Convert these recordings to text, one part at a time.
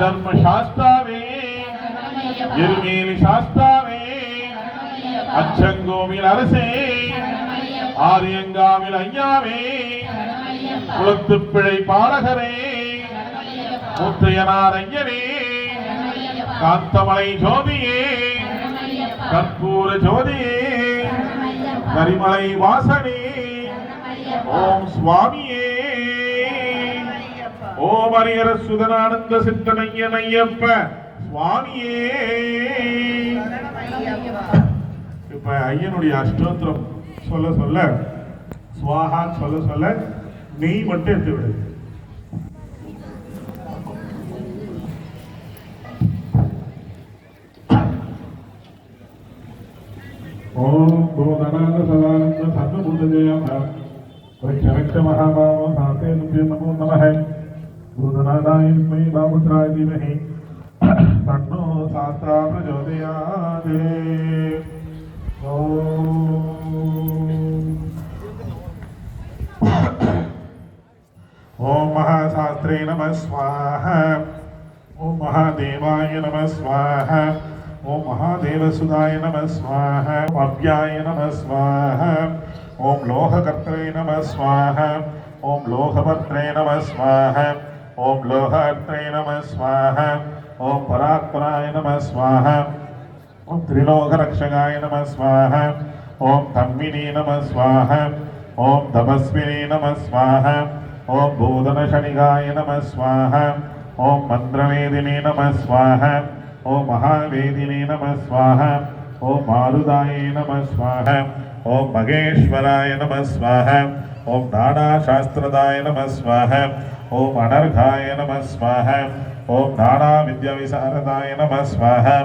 தர்ம சாஸ்தாவே இருமேலி சாஸ்தாவே அச்சங்கோவில் அரசே ஆரியங்காவில் ஐயாவே குளத்து பிழை பாலகரே முத்தையனார் ஐயனே காந்தமலை ஜோதியே கற்பூர ஜோதியே கரிமலை வாசனே ஓம் சுவாமியே ஓம் ஹரிஹர சுதனானந்த சித்தனையன் ஐயப்ப சுவாமியே. இப்ப ஐயனுடைய அஷ்டோத்திரம் சொல்ல சொல்ல சுவாகான்னு சொல்ல சொல்ல நெய் மட்டும் எடுத்து விடுது ஓம் பூதனாத சதானந்த சர்வபூதஜயம் வைஷரக்ஷ மகாபாவ சாத்தே நமோ நமஹே. तदायुष्मै बाहुत्राय धीमहि तन्नो शास्त्रा प्रचोदयात्। ॐ महाशास्त्रे नमः स्वाहा। ॐ महादेवाय नमः स्वाहा। ॐ महादेवसुधाय नमः स्वाहा। अव्याय नमः स्वाहा। ॐ लोहकर्त्रे नमः स्वाहा। ॐ लोहपत्रे नमः स्वाहा। ओम लोहात्रे नम स्वाहा ओम परात्पराय नम स्वाहा ओम त्रिलोकरक्षकाय नम स्वाहा ओम तम्मिनी नम स्वाहा ओम तपस्विनी नम स्वाहा ओम भूदनशनिगाय नम स्वाहा ओम मंत्रवेदिनी नम स्वाहा ओम महावेदिनी नम स्वाहा ओम मारुदाय नम स्वाहा ओम मगेश्वराय नम स्वाहा ओम दानाशास्त्रदाय नम स्वाहा ॐ अनर्घाय नमः स्वाहा ॐ नानाविद्याविशारदाय नमः स्वाहा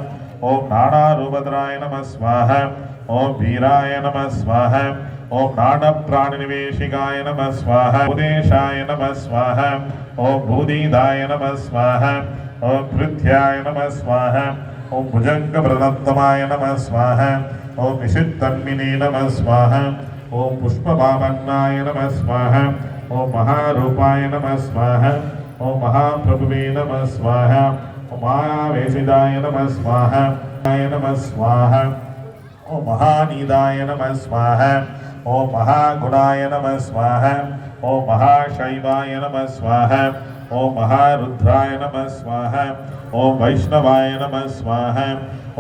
ओम नानारूपधराय नमः स्वाहा ओम वीराय नमः स्वाहा ओम नानप्राणनिवेशिकाय नमः स्वाहा उदेशाय नमः स्वाहा ओम भूदिदाय नमः स्वाहा ओम पृथ्याय नमः स्वाहा ओम भुजङ्गप्रदत्तमाय नमः स्वाहा ओम निषिद्धन्मिने नमः स्वाहा ओम पुष्पभावन्नाय नमः स्वाहा ओम महारूपाय नमः स्वाहा। ओम महाप्रभुवे नमः स्वाहा। उमावेशिदाय नम स्वाह। नमः स्वाहा। ॐ महानीदाय नमः स्वाहा। ॐ महागुणाय नमः स्वाहा। ॐ महाशैवाय नम स्वाहा। ॐ महारुद्राय नमः स्वाहा ओम वैष्णवाय नमः स्वाहा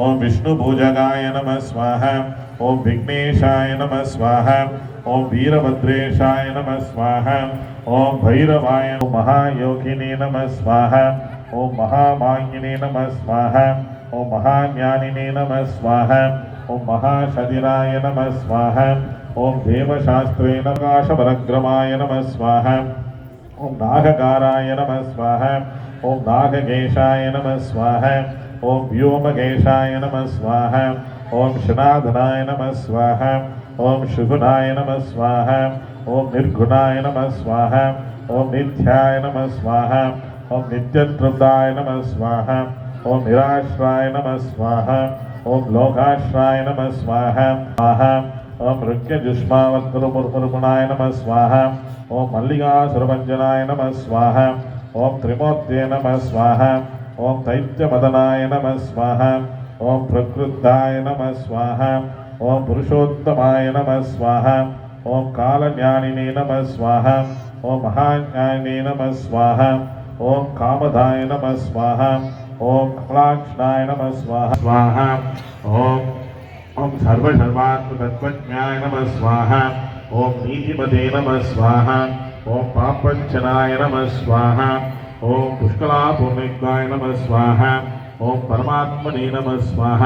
ॐ विष्णुपूजकाय नमः स्वाहा ॐ विघ्नेशाय नमः स्वाहा ॐ वीरभद्रेशाय नमः स्वाहा ॐ भैरवाय महायोगिने नमः स्वाहा ओम महामाङ्गिने नमः स्वाहा ॐ महाज्ञानिने नमः स्वाहा ॐ महाशदिराय नमः स्वाहा ॐ देवशास्त्रे नकाशपरक्रमाय नमः स्वाहा ॐ नागकाराय नमः स्वाहा ॐ नागकेशाय नमः स्वाहा ॐ व्योमकेशाय नमः स्वाहा ओम शनाधनाय नमः स्वाहा ओम शुभुनाय नमः स्वाहा ओम निर्गुणाय नमः स्वाहा ओम नित्याय नमः स्वाहा ओम नित्यतृप्ताय नमः स्वाहा ओम निराश्राय नमः स्वाहा ॐ लोकाश्राय नमः स्वाहा स्वाहा ఓం నృత్యజుష్మావర్తరుముర్ముర్ముణాయ నమ స్వాహ ఓం మల్లికాసురభంజనాయ నమ స్వాహ ఓం త్రిమూర్తే నమ స్వాహ ఓం దైత్యమదనాయ నమ స్వాహ ఓం ప్రకృద్ధాయ నమ స్వాహ ఓం పురుషోత్తమాయ నమ స్వాహ ఓం కాళజ్ఞానిని నమ స్వాహ ఓం మహాజ్ఞాని నమ స్వాహ ఓం కామధాయ నమ స్వాహ ఓం కళాక్షణాయ నమ స్వాహ స్వాహ ఓం ఓం సర్వసర్వాత్మతత్వజ్ఞాయ నమ స్వాహ ఓం నీతిపదే నమ స్వాహ ఓం పాపంచనాయ నమ స్వాహ ఓం పుష్కలాపుణ్యజ్ఞాయ నమ స్వాహ ఓం పరమాత్మనే నమ స్వాహ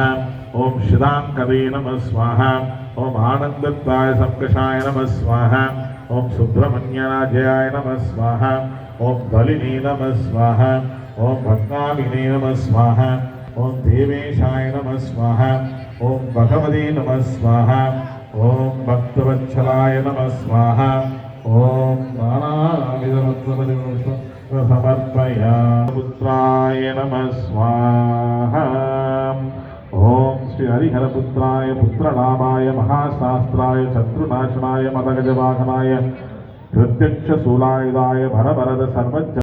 ఓం శిదాంకవే నమ స్వాహ ఓం ఆనందత్వాయ సంకషాయ నమ స్వాహ ఓం సుబ్రహ్మణ్యరాజయాయ నమ స్వాహ ఓం బలినే నమ స్వాహ ఓం భగ్నామినే నమ స్వాహ ఓం దేవేశాయ నమ స్వాహ ఓం భగవదే నమ స్వాహ. ఓం భక్తవత్సలాయ నమ స్వాహ. ఓం సమర్పయాపుత్రాయ నమ స్వాహ. ఓం శ్రీ హరిహరపుత్రాయ పుత్రనామాయ మహాశాస్త్రాయ శత్రునాశనాయ మదగజవాహనాయ ప్రత్యక్ష శూలాయుధాయ భరభరద సర్వజ్ఞ